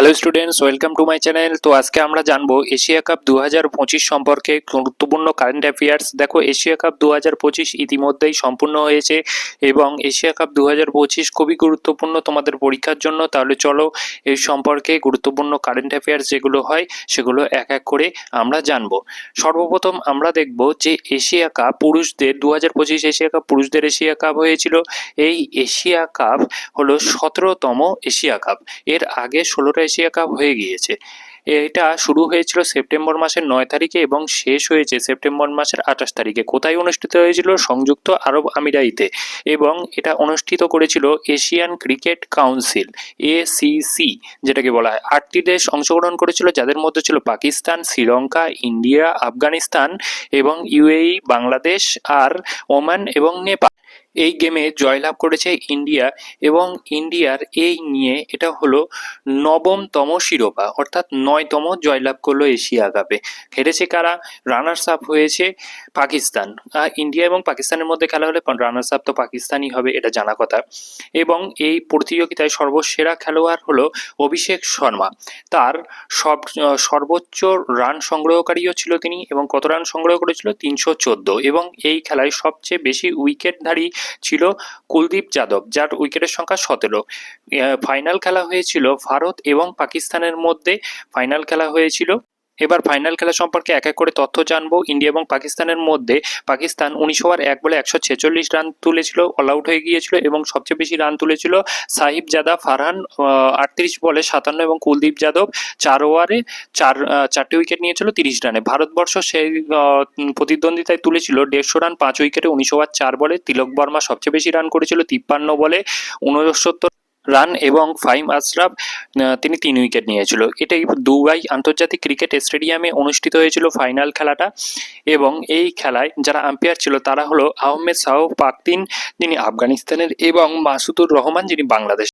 Hello students welcome to my channel তো আজকে আমরা জানব এশিয়া কাপ দু হাজার পঁচিশ সম্পর্কে গুরুত্বপূর্ণ কারেন্ট অ্যাফেয়ার্স দেখো, এশিয়া কাপ দু হাজার পঁচিশ ইতিমধ্যেই সম্পূর্ণ হয়েছে এবং এশিয়া কাপ দু হাজার পঁচিশ খুবই গুরুত্বপূর্ণ তোমাদের পরীক্ষার জন্য। তাহলে চলো এই সম্পর্কে গুরুত্বপূর্ণ কারেন্ট অ্যাফেয়ার্স যেগুলো হয়, সেগুলো এক এক করে আমরা জানব। সর্বপ্রথম আমরা দেখব যে এশিয়া কাপ পুরুষদের দু হাজার পঁচিশ এশিয়া কাপ পুরুষদের এশিয়া কাপ হয়েছিল। এই এশিয়া কাপ হলো সতেরোতম এশিয়া কাপ। এর আগে ষোলোটা এশিয়া কাপ হয়ে গিয়েছে। এটা শুরু হয়েছিল সেপ্টেম্বর মাসের নয় তারিখে এবং শেষ হয়েছে সেপ্টেম্বর মাসের আঠাশ তারিখে। কোথায় অনুষ্ঠিত হয়েছিল? সংযুক্ত আরব আমিরাইতে। এবং এটা অনুষ্ঠিত করেছিল এশিয়ান ক্রিকেট কাউন্সিল এসিসি যেটাকে বলা হয়। আটটি দেশ অংশগ্রহণ করেছিল, যাদের মধ্যে ছিল পাকিস্তান, শ্রীলঙ্কা, ইন্ডিয়া, আফগানিস্তান এবং ইউএই, বাংলাদেশ আর ওমান এবং নেপাল। এই গেমে জয়লাভ করেছে ইন্ডিয়া এবং ইন্ডিয়ার এই নিয়ে এটা হলো নবমতম শিরোপা, অর্থাৎ নয়তম জয়লাভ করল এশিয়া কাপে হেরেছে কারা? রানার্স আপ হয়েছে পাকিস্তান। ইন্ডিয়া এবং পাকিস্তানের মধ্যে খেলা হলে রানার্স আপ তো পাকিস্তানই হবে, এটা জানা কথা। এবং এই প্রতিযোগিতায় সর্বসেরা খেলোয়াড় হলো অভিষেক শর্মা। তার সব সর্বোচ্চ রান সংগ্রহকারীও ছিল তিনি এবং কত রান সংগ্রহ করেছিল? তিনশো চোদ্দ। এবং এই খেলায় সবচেয়ে বেশি উইকেটধারী ছিল কুলদীপ যাদব, যার উইকেটের সংখ্যা সতেরো। ফাইনাল খেলা হয়েছিল ভারত এবং পাকিস্তানের মধ্যে ফাইনাল খেলা হয়েছিল এবার ফাইনাল খেলা সম্পর্কে এক এক করে তথ্য জানব। ইন্ডিয়া এবং পাকিস্তানের মধ্যে পাকিস্তান উনিশ ওভার এক বলে একশো ছেচল্লিশ রান তুলেছিল অল আউট হয়ে গিয়েছিল এবং সবচেয়ে বেশি রান তুলেছিল সাহিব জাদা, ফারহান আটত্রিশ বলে সাতান্ন এবং কুলদীপ যাদব চার ওভারে চার চারটি উইকেট নিয়েছিল তিরিশ রানে। ভারতবর্ষ সেই প্রতিদ্বন্দ্বিতায় তুলেছিল দেড়শো রান, পাঁচ উইকেটে উনিশ ওভার চার বলে তিলক বর্মা সবচেয়ে বেশি রান করেছিল তিপ্পান্ন বলে উনসত্তর রান এবং ফাইম আশরাফ তিনি তিন উইকেট নিয়েছিল। এটাই দুবাই আন্তর্জাতিক ক্রিকেট স্টেডিয়ামে অনুষ্ঠিত হয়েছিল ফাইনাল খেলাটা এবং এই খেলায় যারা আম্পায়ার ছিল তারা হলো আহমেদ শাহ পাকতিন যিনি আফগানিস্তানের এবং মাসুদুর রহমান যিনি বাংলাদেশ